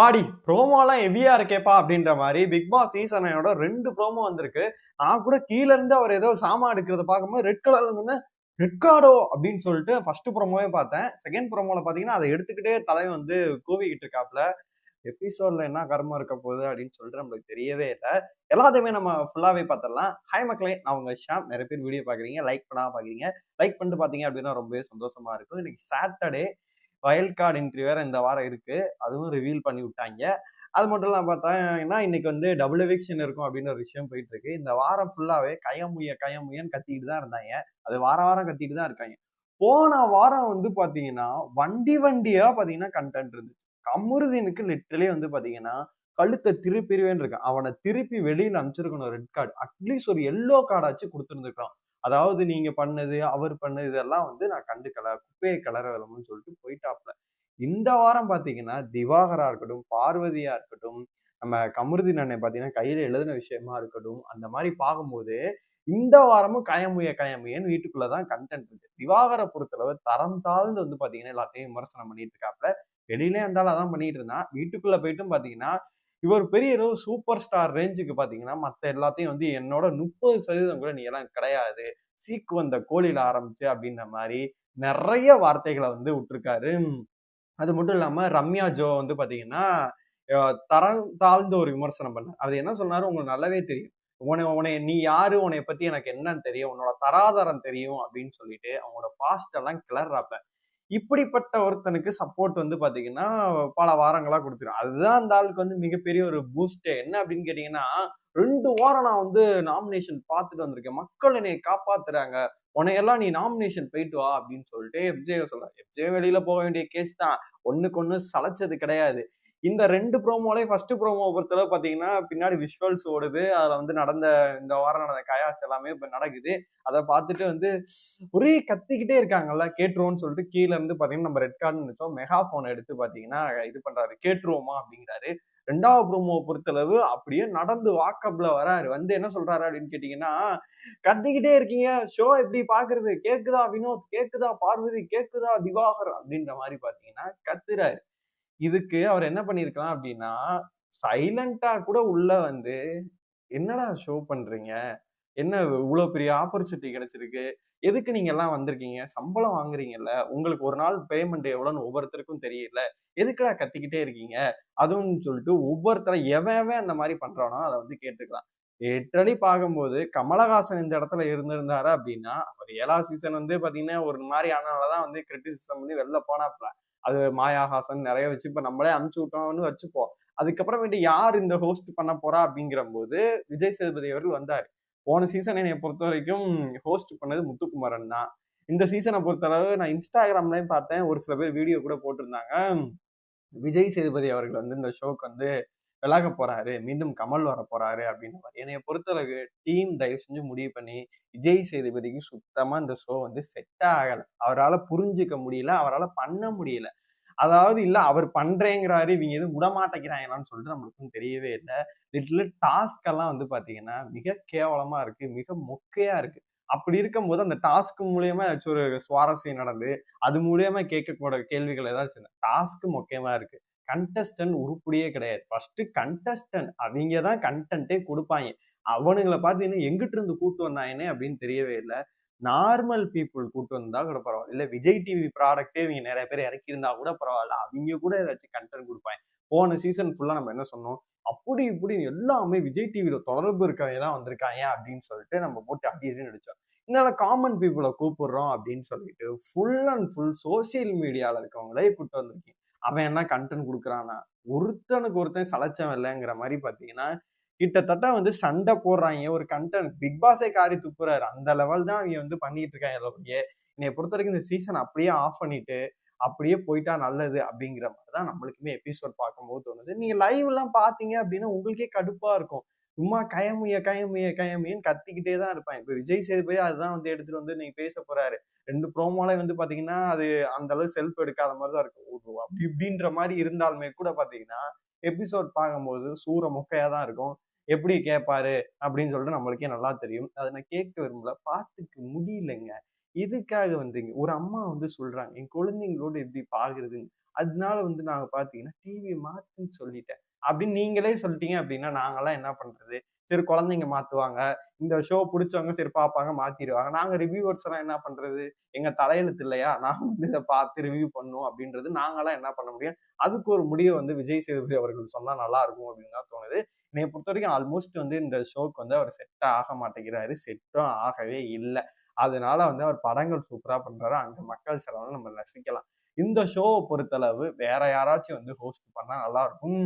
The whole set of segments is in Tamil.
பாடி ப்ரோமோலாம் ஹெவியா இருக்கேப்பா அப்படின்ற மாதிரி பிக் பாஸ் சீசனையோட ரெண்டு ப்ரோமோ வந்திருக்கு. நான் கூட கீழே இருந்து அவர் ஏதோ சாமான் எடுக்கிறத பார்க்கும்போது ரெட் கலர்ல இருந்து ரெட் கார்டோ அப்படின்னு சொல்லிட்டு ஃபர்ஸ்ட் ப்ரோமோவே பார்த்தேன். செகண்ட் ப்ரோமோல பாத்தீங்கன்னா அதை எடுத்துக்கிட்டே தலை வந்து கூவிக்கிட்டு இருக்காப்ல எபிசோட்ல என்ன கர்மம் இருக்க போகுது அப்படின்னு சொல்லிட்டு நம்மளுக்கு தெரியவே இல்லை. எல்லாத்தையுமே நம்ம ஃபுல்லாவே பார்த்துடலாம். ஹாய் மக்களே நான் உங்க ஷாம். நிறைய பேர் வீடியோ பாக்குறீங்க லைக் பண்ணாம பாக்குறீங்க லைக் பண்ணிட்டு பாத்தீங்க அப்படின்னா ரொம்பவே சந்தோஷமா இருக்கும். இன்னைக்கு சாட்டர்டே வயல் கார்டு இன்ட்ரி வேற இந்த வாரம் இருக்கு. அதுவும் ரிவீல் பண்ணி விட்டாங்க. அது மட்டும் இல்லாம பார்த்தா இன்னைக்கு வந்து டபுள் எவிக்ஷன் இருக்கும் அப்படின்னு ஒரு விஷயம் போயிட்டு இருக்கு. இந்த வாரம் ஃபுல்லாவே கயமுய கயமுயன்னு கத்திக்கிட்டு தான் இருந்தாங்க. அது வார வாரம் கத்திட்டு தான் இருக்காங்க. போன வாரம் வந்து பார்த்தீங்கன்னா வண்டி வண்டியா பார்த்தீங்கன்னா கண்டென்ட் இருந்துச்சு. கமருதீனுக்கு லிட்டரலி வந்து பார்த்தீங்கன்னா கழுத்தை திருப்பிடுவேன் இருக்கு அவனை திருப்பி வெளியில அனுப்பிச்சிருக்கணும் ரெட் கார்டு அட்லீஸ்ட் ஒரு எல்லோ கார்டாச்சு கொடுத்துருந்துருக்கான் அதாவது நீங்க பண்ணது அவர் பண்ணது இதெல்லாம் வந்து நான் கண்டுக்கல குப்பையை கலர விளம்புன்னு சொல்லிட்டு போயிட்டாப்ல. இந்த வாரம் பாத்தீங்கன்னா திவாகரா இருக்கட்டும் பார்வதியா இருக்கட்டும் நம்ம கமருதீன் அண்ணன் பாத்தீங்கன்னா கையில எழுதின விஷயமா இருக்கட்டும் அந்த மாதிரி பார்க்கும்போது இந்த வாரமும் கயமுய கயமுயன்னு வீட்டுக்குள்ளதான் கண்டென்ட் இருக்கு. திவாகரை பொறுத்தளவு தரம் தாழ்ந்து வந்து பாத்தீங்கன்னா எல்லாத்தையும் விமர்சனம் பண்ணிட்டு இருக்காப்ல. வெளியிலே இருந்தாலும் அதான் பண்ணிட்டு இருந்தான். வீட்டுக்குள்ள போயிட்டும் பாத்தீங்கன்னா இவர் பெரிய ஏதோ சூப்பர் ஸ்டார் ரேஞ்சுக்கு பார்த்தீங்கன்னா மற்ற எல்லாத்தையும் வந்து என்னோட முப்பது சதவீதம் கூட நீ எல்லாம் கிடையாது. சீக்கு வந்த கோழியில் ஆரம்பிச்சு அப்படின்ற மாதிரி நிறைய வார்த்தைகளை வந்து விட்டுருக்காரு. அது மட்டும் இல்லாமல் ரம்யா ஜோ வந்து பார்த்தீங்கன்னா தரம் தாழ்ந்த ஒரு விமர்சனம் பண்ண அது என்ன சொன்னாரு? உங்களுக்கு நல்லாவே தெரியும். உன உன்னை நீ யாரு? உன்னை பத்தி எனக்கு என்னன்னு தெரியும். உன்னோட தராதரம் தெரியும். அப்படின்னு சொல்லிட்டு அவங்களோட பாஸ்ட் எல்லாம் கிளறாப்ப இப்படிப்பட்ட ஒருத்தனுக்கு சப்போர்ட் வந்து பார்த்தீங்கன்னா பல வாரங்களாக கொடுத்துரும். அதுதான் அந்த ஆளுக்கு வந்து மிகப்பெரிய ஒரு பூஸ்டே என்ன அப்படின்னு கேட்டிங்கன்னா ரெண்டு வாரம் நான் வந்து நாமினேஷன் பார்த்துட்டு வந்திருக்கேன். மக்கள் என்னை காப்பாத்துறாங்க. உன்னையெல்லாம் நீ நாமினேஷன் போயிட்டு வா அப்படின்னு சொல்லிட்டு எஃப்ஜே சொல்ல எஃப்ஜே வெளியில போக வேண்டிய கேஸ் தான். ஒன்றுக்கு ஒன்று சளைச்சது கிடையாது. இந்த ரெண்டு ப்ரோமோலே ஃபர்ஸ்ட் ப்ரோமோ பொறுத்தளவு பார்த்தீங்கன்னா பின்னாடி விஷுவல்ஸ் ஓடுது. அதில் வந்து நடந்த இந்த வாரம் நடந்த கயாஸ் எல்லாமே இப்போ நடக்குது. அதை பார்த்துட்டு வந்து ஒரே கத்திக்கிட்டே இருக்காங்கல்ல கேட்டுருவோம்னு சொல்லிட்டு கீழே இருந்து பார்த்தீங்கன்னா நம்ம ரெட் கார்டு நினைச்சோம் மெகா ஃபோனை எடுத்து பார்த்தீங்கன்னா இது பண்ணுறாரு கேட்டுருவோமா அப்படிங்கிறாரு. ரெண்டாவது ப்ரோமோவை பொறுத்தளவு அப்படியே நடந்து வாக்கப்ல வராரு. வந்து என்ன சொல்றாரு அப்படின்னு கேட்டீங்கன்னா கத்திக்கிட்டே இருக்கீங்க. ஷோ எப்படி பாக்குறது கேக்குதா வினோத்? கேக்குதா? பார்வதி? கேக்குதா திவாகர்? அப்படின்ற மாதிரி பாத்தீங்கன்னா கத்துறாரு. இதுக்கு அவர் என்ன பண்ணிருக்கலாம் அப்படின்னா சைலண்டா கூட உள்ள வந்து என்னடா ஷோ பண்றீங்க? என்ன இவ்வளவு பெரிய ஆப்பர்ச்சுனிட்டி கிடைச்சிருக்கு? எதுக்கு நீங்க எல்லாம் வந்திருக்கீங்க? சம்பளம் வாங்குறீங்கல்ல? உங்களுக்கு ஒரு நாள் பேமெண்ட் எவ்வளவுன்னு ஒவ்வொருத்தருக்கும் தெரியல. எதுக்குடா கத்திக்கிட்டே இருக்கீங்க? அதுவும் சொல்லிட்டு ஒவ்வொருத்தர எவன் அந்த மாதிரி பண்றானோ அதை வந்து கேட்டுக்கலாம். லிட்டரலி பார்க்கும்போது கமலஹாசன் இந்த இடத்துல இருந்திருந்தாரு அப்படின்னா அவர் ஏழா சீசன் வந்து பாத்தீங்கன்னா ஒரு மாதிரி ஆனாலதான் வந்து கிரிட்டிசிசம் பண்ணி வெளில போனாப்ல அது மாயாஹாசன் நிறைய வச்சு இப்ப நம்மளே அமுச்சு விட்டோம்னு வச்சுப்போம். அதுக்கப்புறமேட்டு யார் இந்த ஹோஸ்ட் பண்ண போறா அப்படிங்கிற போது விஜய் சேதுபதி அவர்கள் வந்தார். போன சீசன் என்னை பொறுத்த வரைக்கும் ஹோஸ்ட் பண்ணது முத்துக்குமாரன் தான். இந்த சீசனை பொறுத்தளவு நான் இன்ஸ்டாகிராம்லயும் பார்த்தேன். ஒரு சில பேர் வீடியோ கூட போட்டிருந்தாங்க. விஜய் சேதுபதி அவர்கள் வந்து இந்த ஷோக்கு வந்து விலக போறாரு மீண்டும் கமல் வர போறாரு அப்படின்னு மாதிரி. என்னைய பொறுத்தளவு டீம் தயவு செஞ்சு முடிவு பண்ணி விஜய் சேதுபதிக்கு சுத்தமா இந்த ஷோ வந்து செட் ஆகல. அவரால் புரிஞ்சுக்க முடியல அவரால் பண்ண முடியல. அதாவது இல்லை அவர் பண்றேங்கிறாரு இவங்க எதுவும் விடமாட்டேங்கிறாங்களான்னு சொல்லிட்டு நம்மளுக்கும் தெரியவே இல்லை. லிட்டில் டாஸ்க் எல்லாம் வந்து பாத்தீங்கன்னா மிக கேவலமா இருக்கு மிக மொக்கையா இருக்கு. அப்படி இருக்கும்போது அந்த டாஸ்க் மூலியமா ஏதாச்சும் ஒரு சுவாரஸ்யம் நடந்து அது மூலியமா கேட்கக்கூட கேள்விகள் ஏதாச்சும் டாஸ்க் மொக்கையமா இருக்கு. கண்டஸ்டன்ட் உருப்படியே கிடையாது. ஃபர்ஸ்ட் கண்டஸ்டன்ட் அவங்க தான் கண்டென்ட்டே கொடுப்பாங்க. அவனுங்களை பார்த்தீங்கன்னா எங்கிட்ட இருந்து கூட்டு வந்தாங்கன்னே அப்படின்னு தெரியவே இல்லை. நார்மல் பீப்புள் கூட்டு வந்தா கூட பரவாயில்ல. இல்லை விஜய் டிவி ப்ராடக்டே இவங்க நிறைய பேர் இறக்கியிருந்தா கூட பரவாயில்ல. அவங்க கூட ஏதாச்சும் கண்டென்ட் கொடுப்பாங்க. போன சீசன் ஃபுல்லாக நம்ம என்ன சொன்னோம்? அப்படி இப்படி எல்லாமே விஜய் டிவியில் தொடர்பு இருக்கவங்க தான் வந்திருக்காங்க அப்படின்னு சொல்லிட்டு நம்ம போட்டு அப்படி நடிச்சோம். இதனால காமன் பீப்புளை கூப்பிடுறோம் அப்படின்னு சொல்லிட்டு ஃபுல் அண்ட் ஃபுல் சோசியல் மீடியாவில் இருக்கவங்களே கூப்பிட்டு வந்திருக்கீங்க. அவன் என்ன கண்டென்ட் கொடுக்குறானா ஒருத்தனுக்கு ஒருத்தன் சளைச்சவன் இல்லைங்கிற மாதிரி பார்த்தீங்கன்னா கிட்டத்தட்ட வந்து சண்டை போடுறாங்க. ஒரு கண்டென்ட் பிக் பாஸே காரி துப்புறாரு. அந்த லெவல் தான் அவங்க வந்து பண்ணிட்டு இருக்காங்க என்னை பொறுத்த வரைக்கும் இந்த சீசன் அப்படியே ஆஃப் பண்ணிட்டு அப்படியே போயிட்டா நல்லது அப்படிங்கிற மாதிரி தான் நம்மளுக்குமே எபிசோட் பார்க்கும்போது தோணுது. நீங்க லைவ் எல்லாம் பாத்தீங்க அப்படின்னா உங்களுக்கே கடுப்பா இருக்கும். சும்மா கயமுய கயமுய கயமுயன்னு கத்திக்கிட்டே தான் இருப்பேன். இப்போ விஜய் சேதுபதி அதுதான் வந்து எடுத்துட்டு வந்து நீங்க பேச போறாரு. ரெண்டு ப்ரோமோலே வந்து பாத்தீங்கன்னா அது அந்த அளவு செல்ஃப் எடுக்காத மாதிரி தான் இருக்கும். அப்படி இப்படின்ற மாதிரி இருந்தாலுமே கூட பாத்தீங்கன்னா எபிசோட் பார்க்கும்போது சூற மொக்கையா தான் இருக்கும். எப்படி கேட்பாரு அப்படின்னு சொல்லிட்டு நம்மளுக்கே நல்லா தெரியும். அதை நான் கேட்க விரும்பல. பார்த்துக்க முடியலங்க. இதுக்காக வந்துங்க ஒரு அம்மா வந்து சொல்றாங்க என் குழந்தைங்களோட எப்படி பாக்குறதுங்க அதனால வந்து நாங்க பாத்தீங்கன்னா டிவி மாத்துன்னு சொல்லிட்டேன். அப்படின்னு நீங்களே சொல்லிட்டீங்க அப்படின்னா நாங்கெல்லாம் என்ன பண்றது? சரி குழந்தைங்க மாத்துவாங்க. இந்த ஷோ பிடிச்சவங்க சரி பார்ப்பாங்க மாத்திடுவாங்க. நாங்க ரிவ்யூவர்ஸ் எல்லாம் என்ன பண்றது? எங்க தலையெழுத்து இல்லையா? நாங்க வந்து இதை பார்த்து ரிவ்யூ பண்ணும் அப்படின்றது நாங்களாம் என்ன பண்ண முடியும்? அதுக்கு ஒரு முடிவை வந்து விஜய் சேதுபதி அவர்கள் சொன்னா நல்லா இருக்கும் அப்படின்னு தான் தோணுது. என்னை பொறுத்த வரைக்கும் ஆல்மோஸ்ட் வந்து இந்த ஷோக்கு வந்து அவர் செட் ஆக மாட்டேங்கிறாரு. செட்டும் ஆகவே இல்லை. அதனால வந்து அவர் படங்கள் சூப்பராக பண்ணுறாரு அங்கே மக்கள் செலவு நம்ம ரசிக்கலாம். இந்த ஷோவை பொறுத்தளவு வேற யாராச்சும் வந்து ஹோஸ்ட் பண்ணால் நல்லா இருக்கும்.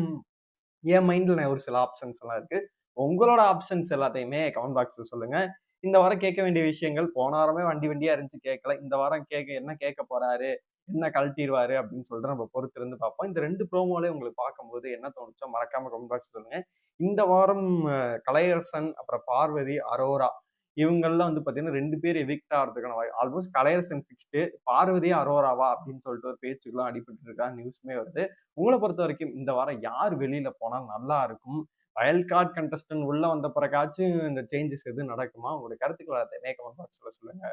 என் மைண்டில் ஒரு சில ஆப்ஷன்ஸ் எல்லாம் இருக்கு. உங்களோட ஆப்ஷன்ஸ் எல்லாத்தையுமே கமெண்ட் பாக்ஸில் சொல்லுங்க. இந்த வாரம் கேட்க வேண்டிய விஷயங்கள் போன வாரமே வண்டி வண்டியா இருந்துச்சு கேட்கல. இந்த வாரம் கேட்க என்ன கேட்க போறாரு? என்ன கழட்டிடுவாரு? அப்படின்னு சொல்லிட்டு நம்ம பொறுத்து இருந்து பார்ப்போம். இந்த ரெண்டு ப்ரோமோலே உங்களுக்கு பார்க்கும்போது என்ன தோணுச்சோ மறக்காம கமெண்ட் பாக்ஸ் சொல்லுங்க. இந்த வாரம் கலையரசன் அப்புறம் பார்வதி அரோரா இவங்கெல்லாம் வந்து பார்த்தீங்கன்னா ரெண்டு பேர் எவிக்ட் ஆகிறதுக்கான வாய் ஆல்மோஸ்ட் கலையரசன் ஃபிக்ஸ்டு பார்வதி அரோராவா அப்படின்னு சொல்லிட்டு ஒரு பேச்சுக்கெல்லாம் அடிபட்டு இருக்கா நியூஸ்மே வருது. உங்களை பொறுத்த வரைக்கும் இந்த வாரம் யார் வெளியில போனால் நல்லா இருக்கும்? வயல் கார்ட் கண்டஸ்டன்ட் உள்ள வந்த பிறகாச்சும் இந்த சேஞ்சஸ் எதுவும் நடக்குமா? உங்களுடைய கருத்துக்களை மேக்கமாக சொல்ல சொல்லுங்க.